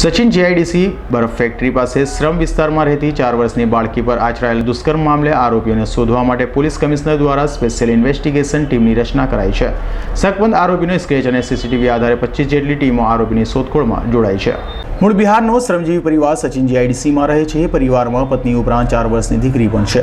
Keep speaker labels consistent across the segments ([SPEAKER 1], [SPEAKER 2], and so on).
[SPEAKER 1] Sachin GIDC બરફ factory પાસે શ્રમ વિસ્તારમાં રહેતી ચાર વર્ષની બાળકી પર આચરાયેલ દુષ્કર્મ મામલે આરોપીઓને શોધવા માટે પોલીસ કમિશનર દ્વારા સ્પેશિયલ ઇન્વેસ્ટિગેશન ટીમની રચના કરાઈ છે. શકમંદ આરોપીનો સ્કેચ અને સીસીટીવી આધારે પચીસ જેટલી ટીમો આરોપીની શોધખોળમાં જોડાઈ છે. મૂળ બિહારનો શ્રમજીવી પરિવાર સચિન જીઆઈડીસીમાં રહે છે. પરિવારમાં પત્ની ઉપરાંત ચાર વર્ષની દીકરી પણ છે.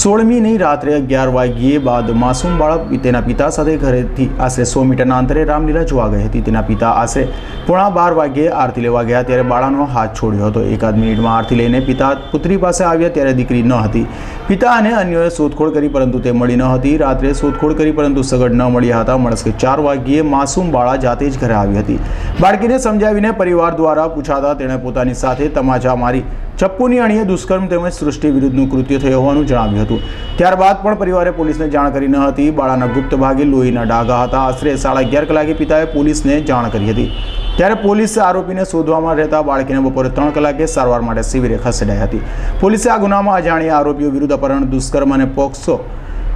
[SPEAKER 1] સોળમીની રાત્રે અગિયાર વાગ્યે બાદ માસૂમ બાળક તેના પિતા સાથે ઘરેથી આશરે સો મીટરના અંતરે રામલીલા જોવા ગઈ હતી. તેના પિતા આશરે પોણા બાર વાગ્યે આરતી લેવા ગયા ત્યારે બાળાનો હાથ છોડ્યો હતો. એકાદ મિનિટમાં આરતી લઈને પિતા પુત્રી પાસે આવ્યા ત્યારે દીકરી ન હતી. પિતા અને અન્યોએ શોધખોળ કરી પરંતુ તે મળી ન હતી. રાત્રે શોધખોળ કરી પરંતુ સગડ ન મળ્યા હતા. મળસ્કે ચાર વાગ્યે માસૂમ બાળા જાતે જ ઘરે આવી હતી. બાળકીને સમજાવીને પરિવાર દ્વારા પૂછાતા તેણે પોતાની સાથે તમાચા મારી. ચપ્પુની અણીએ દુષ્કર્મ તેમજ સૃષ્ટિ વિરુદ્ધનું કૃત્ય થયું હોવાનું જણાવ્યું હતું. ત્યારબાદ પણ પરિવારે પોલીસને જાણ કરી ન હતી. બાળાના ગુપ્ત ભાગે લોહીના ડાઘા હતા. આશરે સાડા અગિયાર કલાકે પિતાએ પોલીસને જાણ કરી હતી. ત્યારે પોલીસે આરોપીને શોધવામાં રહેતા બાળકીને બપોરે ત્રણ કલાકે સારવાર માટે શિબિરે ખસેડાઈ હતી. પોલીસે આ ગુનામાં અજાણ્યા આરોપીઓ વિરુદ્ધ અપહરણ, દુષ્કર્મ અને પોક્સો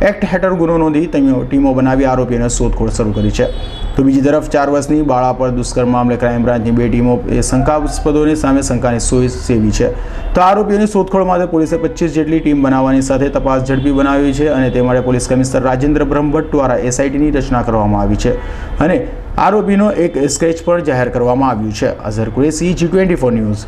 [SPEAKER 1] એક્ટ હેઠળ ગુનો નોંધી ટીમો બનાવી આરોપીઓને શોધખોળ શરૂ કરી છે. તો બીજી તરફ ચાર વર્ષની બાળા પર દુષ્કર્મ મામલે ક્રાઇમ બ્રાન્ચની બે ટીમો એ શંકાસ્પદોની સામે શંકાની સોય સેવી છે. તો આરોપીઓની શોધખોળ માટે પોલીસે પચીસ જેટલી ટીમ બનાવવાની સાથે તપાસ ઝડપી બનાવી છે અને તે માટે પોલીસ કમિશનર રાજેન્દ્ર બ્રહ્મભટ્ટ દ્વારા એસઆઈટીની રચના કરવામાં આવી છે. અને આરોપીનો એક સ્કેચ પણ જાહેર કરવામાં આવ્યું છે. Azhar Qureshi G twenty news.